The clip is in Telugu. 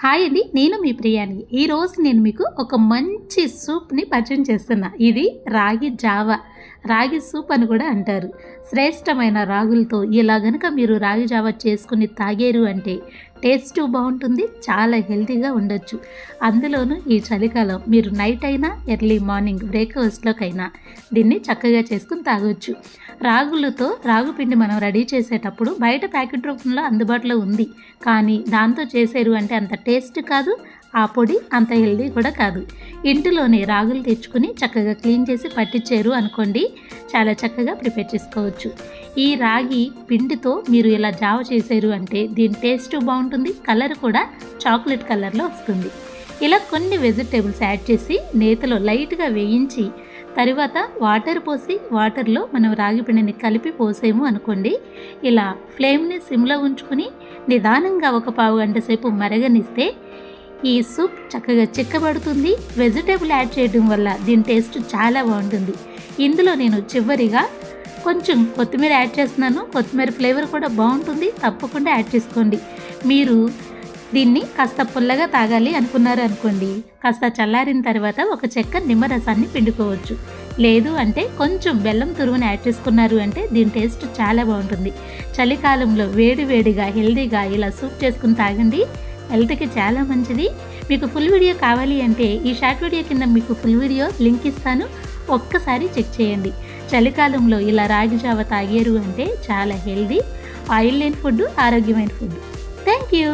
హాయ్ అండి నేను మీ ప్రియాని. ఈరోజు నేను మీకు ఒక మంచి సూప్ని పరిచయం చేస్తున్నా. ఇది రాగి జావ. రాగి సూప్ అని కూడా అంటారు. శ్రేష్టమైన రాగులతో ఇలా గనుక మీరు రాగి జావ చేసుకుని తాగేరు అంటే టేస్ట్ బాగుంటుంది చాలా హెల్తీగా ఉండొచ్చు. అందులోనూ ఈ చలికాలం మీరు నైట్ అయినా ఎర్లీ మార్నింగ్ బ్రేక్ఫాస్ట్లోకైనా దీన్ని చక్కగా చేసుకుని తాగొచ్చు. రాగులతో రాగు పిండి మనం రెడీ చేసేటప్పుడు బయట ప్యాకెట్ రూపంలో అందుబాటులో ఉంది. కానీ దాంతో చేసేరు అంటే అంత టేస్ట్ కాదు ఆ పొడి అంత హెల్దీ కూడా కాదు. ఇంటిలోనే రాగులు తెచ్చుకుని చక్కగా క్లీన్ చేసి పట్టించారు అనుకోండి చాలా చక్కగా ప్రిపేర్ చేసుకోవచ్చు. ఈ రాగి పిండితో మీరు ఇలా జావ చేశారు అంటే దీని టేస్ట్ బాగుంటుంది కలర్ కూడా చాక్లెట్ కలర్లో వస్తుంది. ఇలా కొన్ని వెజిటేబుల్స్ యాడ్ చేసి నేతలో లైట్గా వేయించి తర్వాత వాటర్ పోసి వాటర్లో మనం రాగి పిండిని కలిపి పోసేము అనుకోండి. ఇలా ఫ్లేమ్ని సిమ్లో ఉంచుకుని నిదానంగా ఒక పావు గంట సేపు మరగనిస్తే ఈ సూప్ చక్కగా చిక్కబడుతుంది. వెజిటేబుల్ యాడ్ చేయడం వల్ల దీని టేస్ట్ చాలా బాగుంటుంది. ఇందులో నేను చివరిగా కొంచెం కొత్తిమీర యాడ్ చేస్తున్నాను. కొత్తిమీర ఫ్లేవర్ కూడా బాగుంటుంది. తప్పకుండా యాడ్ చేసుకోండి. మీరు దీన్ని కాస్త పుల్లగా తాగాలి అనుకున్నారు అనుకోండి. కాస్త చల్లారిన తర్వాత ఒక చెక్క నిమ్మరసాన్ని పిండుకోవచ్చు. లేదు అంటే కొంచెం బెల్లం తురుముని యాడ్ చేసుకున్నారు అంటే దీని టేస్ట్ చాలా బాగుంటుంది. చలికాలంలో వేడి వేడిగా హెల్దీగా ఇలా సూప్ చేసుకుని తాగండి. హెల్త్కి చాలా మంచిది. మీకు ఫుల్ వీడియో కావాలి అంటే ఈ షార్ట్ వీడియో కింద మీకు ఫుల్ వీడియో లింక్ ఇస్తాను. ఒక్కసారి చెక్ చేయండి. చలికాలంలో ఇలా రాగి జావ తాగారు అంటే చాలా హెల్దీ ఆయిల్ లేని ఫుడ్ ఆరోగ్యమైన ఫుడ్ థ్యాంక్ యూ